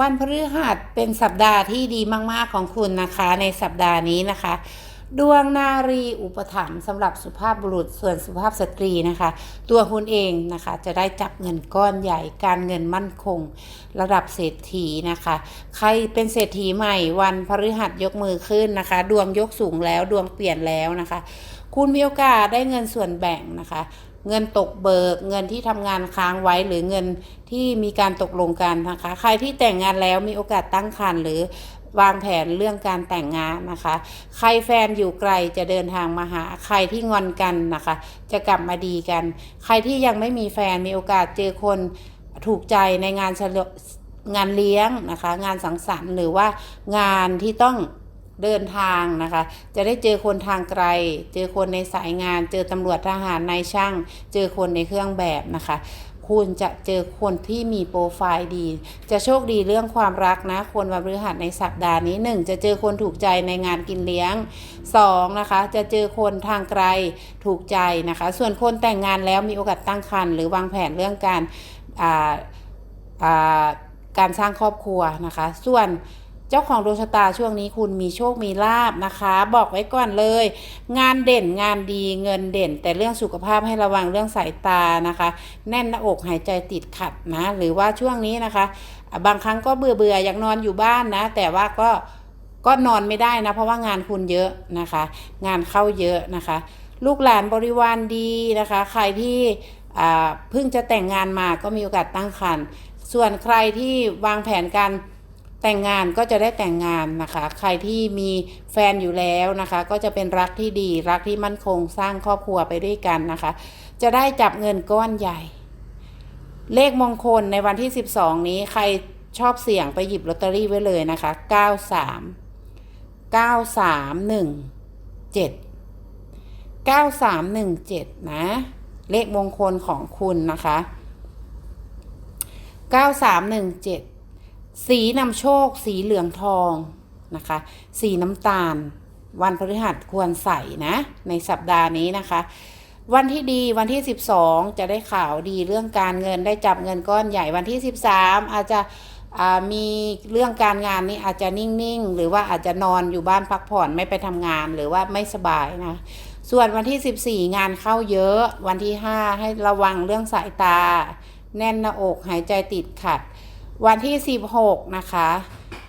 วันพฤหัสเป็นสัปดาห์ที่ดีมาก ๆ ของคุณนะคะ ในสัปดาห์นี้นะคะ ดวงนารีอุปถัมภ์สำหรับสุภาพบุรุษส่วนสุภาพสตรีนะคะ ตัวคุณเองนะคะ จะได้จับเงินก้อนใหญ่การเงินมั่นคง ระดับเศรษฐีนะคะ ใครเป็นเศรษฐีใหม่วันพฤหัสยกมือขึ้นนะคะ ดวงยกสูงแล้วดวงเปลี่ยนแล้วนะคะ คุณมีโอกาสได้เงินส่วนแบ่งนะคะ เงินตกเบิก เงินที่ทำงานค้างไว้หรือเงินที่มีการตกลงกันนะคะ ใครที่แต่งงานแล้วมีโอกาสตั้งครรภ์หรือวางแผนเรื่องการแต่งงานนะคะ ใครแฟนอยู่ไกลจะเดินทางมาหา ใครที่งอนกันนะคะ จะกลับมาดีกัน ใครที่ยังไม่มีแฟนมีโอกาสเจอคนถูกใจในงานเฉลงานเลี้ยงนะคะ งานสังสรรค์หรือว่างานที่ต้อง เดินทางนะคะ จะได้เจอคนทางไกล เจอคนในสายงาน เจอตำรวจทหารนายช่าง เจอคนในเครื่องแบบนะคะ คุณจะเจอคนที่มีโปรไฟล์ดี จะโชคดีเรื่องความรักนะ คนวันพฤหัสในสัปดาห์นี้หนึ่งจะเจอคนถูกใจในงานกินเลี้ยงสองนะคะ จะเจอคนทางไกลถูกใจนะคะ ส่วนคนแต่งงานแล้วมีโอกาสตั้งครรภ์หรือวางแผนเรื่องการการสร้างครอบครัวนะคะ ส่วน เจ้าของดวงชะตาช่วงนี้คุณมีโชคมีลาบนะคะ บอกไว้ก่อนเลย งานเด่นงานดีเงินเด่น แต่เรื่องสุขภาพให้ระวังเรื่องสายตานะคะ แน่นหน้าอกหายใจติดขัดนะ หรือว่าช่วงนี้นะคะ บางครั้งก็เบื่อเบื่ออยากนอนอยู่บ้านนะ แต่ว่าก็ก็นอนไม่ได้นะ เพราะว่างานคุณเยอะนะคะ งานเข้าเยอะนะคะ ลูกหลานบริวารดีนะคะ ใครที่เพิ่งจะแต่งงานมาก็มีโอกาสตั้งครรภ์ส่วนใครที่วางแผนการ แต่งงานก็จะได้แต่งงานนะคะ ใครที่มีแฟนอยู่แล้วนะคะ ก็จะเป็นรักที่ดีรักที่มั่นคงสร้างครอบครัวไปด้วยกันนะคะ จะได้จับเงินก้อนใหญ่ เลขมงคลในวันที่ 12 นี้ใครชอบเสี่ยงไปหยิบลอตเตอรี่ไว้เลยนะคะ 93 9317 9317 นะ เลขมงคลของคุณนะคะ 9317 สีนำโชค สีเหลืองทองนะคะ สีน้ำตาล วันพฤหัสควรใส่นะ ในสัปดาห์นี้นะคะ วันที่ดีวันที่ 12 จะได้ข่าวดีเรื่องการเงินได้จับเงินก้อนใหญ่วันที่ 13 อาจจะมีเรื่องการงานนี้อาจจะนิ่งๆ หรือว่าอาจจะนอนอยู่บ้านพักผ่อนไม่ไปทำงานหรือว่าไม่สบายนะ ส่วนวันที่ 14 งานเข้าเยอะ วันที่ 5 ให้ระวังเรื่องสายตา แน่นหน้าอกหายใจติดขัด วันที่ 16 นะคะ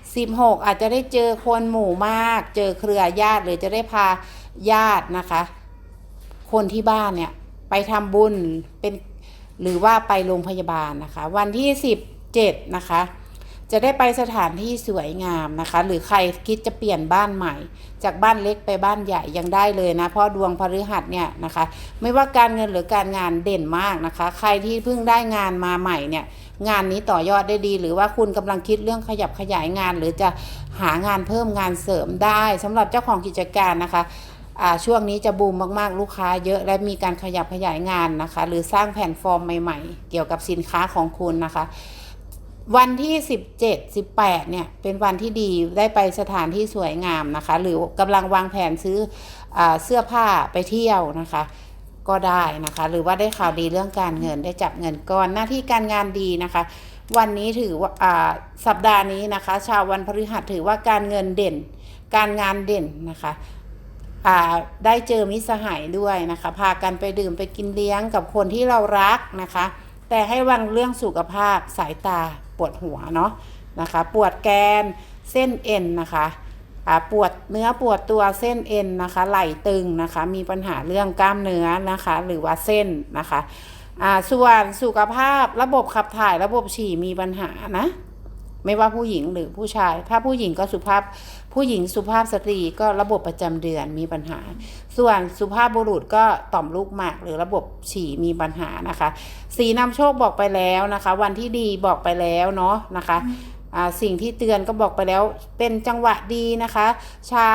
16 อาจจะได้เจอคนหมู่มาก เจอเครือญาติหรือจะได้พาญาตินะคะ คนที่บ้านเนี่ยไปทำบุญเป็นหรือว่าไปโรงพยาบาลนะคะ วันที่ 17 นะคะ จะได้ไปสถานที่สวยงามนะคะ หรือใครคิดจะเปลี่ยนบ้านใหม่ จากบ้านเล็กไปบ้านใหญ่ยังได้เลยนะ เพราะดวงพฤหัสเนี่ยนะคะ ไม่ว่าการเงินหรือการงานเด่นมากนะคะ ใครที่เพิ่งได้งานมาใหม่เนี่ยงานนี้ต่อยอดได้ดี หรือว่าคุณกำลังคิดเรื่องขยับขยายงาน หรือจะหางานเพิ่มงานเสริมได้สำหรับเจ้าของกิจการนะคะช่วงนี้จะบูมมากๆ ลูกค้าเยอะและมีการขยับขยายงานนะคะ หรือสร้างแพลตฟอร์มใหม่ ๆ เกี่ยวกับสินค้าของคุณนะคะ วันที่ 17 18เนี่ยเป็นวันที่ดีได้ไปสถานที่สวยงามนะคะ หรือกำลังวางแผนซื้ออเสื้อผ้าไปเที่ยวนะคะ ก็ได้นะคะ หรือว่าได้ข่าวดีเรื่องการเงินได้จับเงินก้อนหน้าที่การงานดีนะคะ วันนี้ถือว่าสัปดาห์นี้นะคะ ชาววันพฤหัสถือว่าการเงินเด่น การงานเด่นนะคะได้เจอมิสหายด้วยนะคะ พากันไปดื่มไปกินเลี้ยงกับคนที่เรารักนะคะ แต่ให้วังเรื่องสุขภาพสายตา ปวดหัวเนาะนะคะ ปวดแกนเส้นเอ็นนะคะปวดเนื้อปวดตัวเส้นเอ็นนะคะไหล่ตึงนะคะ มีปัญหาเรื่องกล้ามเนื้อนะคะ หรือว่าเส้นนะคะส่วนสุขภาพระบบขับถ่ายระบบฉี่มีปัญหานะ ไม่ว่าผู้หญิงหรือผู้ชาย ถ้าผู้หญิงก็สุภาพ ผู้หญิงสุภาพสตรีก็ระบบประจำเดือนมีปัญหา ส่วนสุภาพบุรุษก็ต่อมลูกหมาก หรือระบบฉี่มีปัญหานะคะ สีนำโชคบอกไปแล้วนะคะ วันที่ดีบอกไปแล้วเนาะนะคะอ่าสิ่งที่เตือนก็บอกไปแล้วเป็นจังหวะดีนะคะ เช้า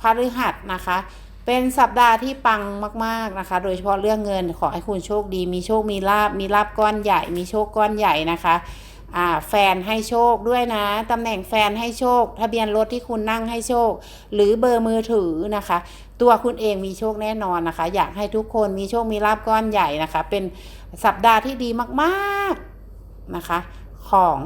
พฤหัสนะคะ เป็นสัปดาห์ที่ปังมากๆนะคะ โดยเฉพาะเรื่องเงินขอให้คุณโชคดี มีโชคมีลาบมีลาบก้อนใหญ่ มีโชคก้อนใหญ่นะคะอ่า แฟนให้โชคด้วยนะตำแหน่งแฟนให้โชค ทะเบียนรถที่คุณนั่งให้โชค หรือเบอร์มือถือนะคะ ตัวคุณเองมีโชคแน่นอนนะคะ อยากให้ทุกคนมีโชคมีลาบก้อนใหญ่นะคะ เป็นสัปดาห์ที่ดีมากๆนะคะ ของ